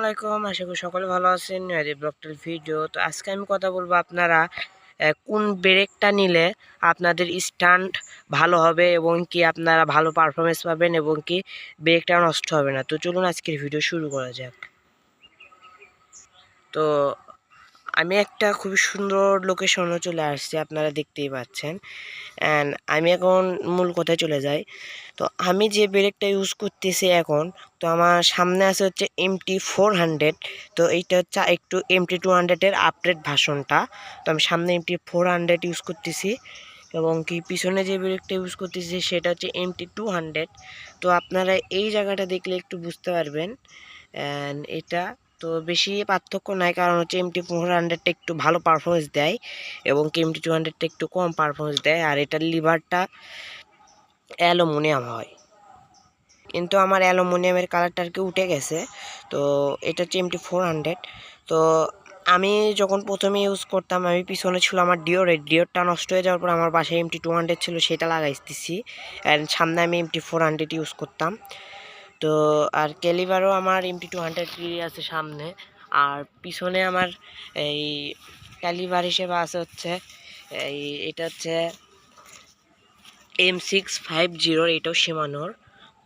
আলাইকুম আশা করি সকলে ভালো আছেন নয়াদি ব্লকটার ভিডিও। তো আজকে আমি কথা বলব আপনারা কোন ব্রেকটা নিলে আপনাদের স্টান্ট ভালো হবে এবং কি আপনারা ভালো পারফরমেন্স পাবেন এবং কি ব্রেকটা নষ্ট হবে না। তো চলুন আজকের ভিডিও শুরু করা যাক। তো আমি একটা খুবই সুন্দর লোকেশনে চলে আসছি, আপনারা দেখতেই পাচ্ছেন। অ্যান্ড আমি এখন মূল কথায় চলে যাই। তো আমি যে ব্রেকটা ইউজ করতেছি এখন, তো আমার সামনে আছে হচ্ছে এমটি ফোর হান্ড্রেড তো এইটা হচ্ছে একটু এমটি টু হান্ড্রেডের আপডেট ভাষণটা তো আমি সামনে এমটি ফোর হান্ড্রেড ইউজ করতেছি এবং কি পিছনে যে ব্রেকটা ইউজ করতেছি সেটা হচ্ছে এমটি টু হান্ড্রেড তো আপনারা এই জায়গাটা দেখলে একটু বুঝতে পারবেন। অ্যান্ড এটা তো বেশি পার্থক্য নাই, কারণ হচ্ছে এমটি ফোর হান্ড্রেডটা একটু ভালো পারফরমেন্স দেয় এবং কি এমটি টু হান্ড্রেডটা একটু কম পারফরমেন্স দেয়, আর এটার লিভারটা অ্যালুমিনিয়াম হয়। কিন্তু আমার অ্যালুমিনিয়ামের কালারটা আর কি উঠে গেছে, তো এটা হচ্ছে এমটি ফোর হান্ড্রেড তো আমি যখন প্রথমে ইউজ করতাম, আমি পিছনে ছিল আমার ডিওরের ডিওরটা নষ্ট হয়ে যাওয়ার পর আমার বাসায় এমটি টু হান্ড্রেড ছিল, সেটা লাগাইতেছি। অ্যান্ড সামনে আমি এমটি ফোর হান্ড্রেড ইউজ করতাম। তো আর ক্যালিবারও আমার এমটি টু হান্ড্রেড আছে সামনে। আর পিছনে আমার এই ক্যালিবার হিসেবে আছে হচ্ছে, এই এটা হচ্ছে এম সিক্স ফাইভ জিরোর এটাও সীমানোর।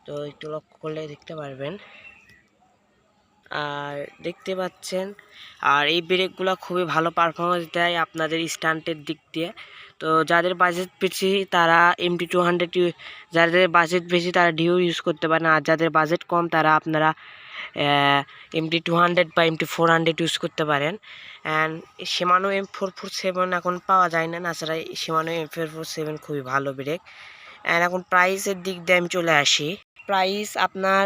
তো একটু লক্ষ্য করলে দেখতে পারবেন। আর দেখতে পাচ্ছেন, আর এই ব্রেকগুলো খুবই ভালো পারফরমেন্স দেয় আপনাদের স্ট্যান্ডের দিক দিয়ে। তো যাদের বাজেট বেশি, তারা এমটি টু হান্ড্রেড যাদের বাজেট বেশি, তারা ডিও ইউজ করতে পারেন। আর যাদের বাজেট কম, তারা আপনারা এমটি টু হান্ড্রেড বা এমটি ফোর হান্ড্রেড ইউজ করতে পারেন। And Shimano M four four seven এখন পাওয়া যায় না। তাছাড়া Shimano M four four seven খুবই ভালো ব্রেক। অ্যান্ড এখন প্রাইসের দিক দিয়ে আমি চলে আসি। প্রাইস আপনার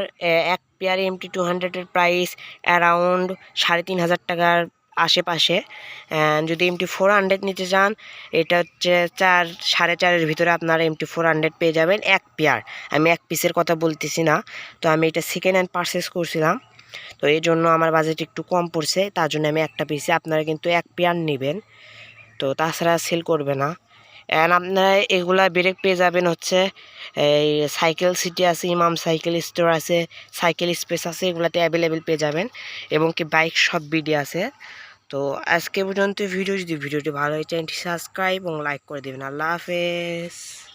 এক পেয়ার এমটি টু হান্ড্রেডের প্রাইস অ্যারাউন্ড সাড়ে তিন হাজার টাকার আশেপাশে। যদি এমটি ফোর হান্ড্রেড নিতে চান, এটা হচ্ছে চার, সাড়ে চারের ভিতরে আপনারা এমটি ফোর হান্ড্রেড পেয়ে যাবেন এক পেয়ার আমি এক পিসের কথা বলতেছি না, তো আমি এটা সেকেন্ড হ্যান্ড পারচেস করছিলাম। তো এই জন্য আমার বাজেট একটু কম পড়ছে, তার জন্য আমি একটা পিসে আপনারা কিন্তু এক পেয়ার নেবেন। তো তাছাড়া সেল করবে না। অ্যান্ড আপনারা এগুলা ব্রেক পেয়ে যাবেন হচ্ছে, এই সাইকেল সিটি আছে ইমাম সাইকেল স্টোর আছে সাইকেল স্পেস আছে, এগুলাতে অ্যাভেলেবেল পেয়ে যাবেন। এবং কি বাইক সব বিডি আছে। তো আজকে পর্যন্ত ভিডিও যদি ভিডিওটি ভালো হয় চ্যানেলটি সাবস্ক্রাইব এবং লাইক করে দেবেন। আল্লাহ হাফেজ।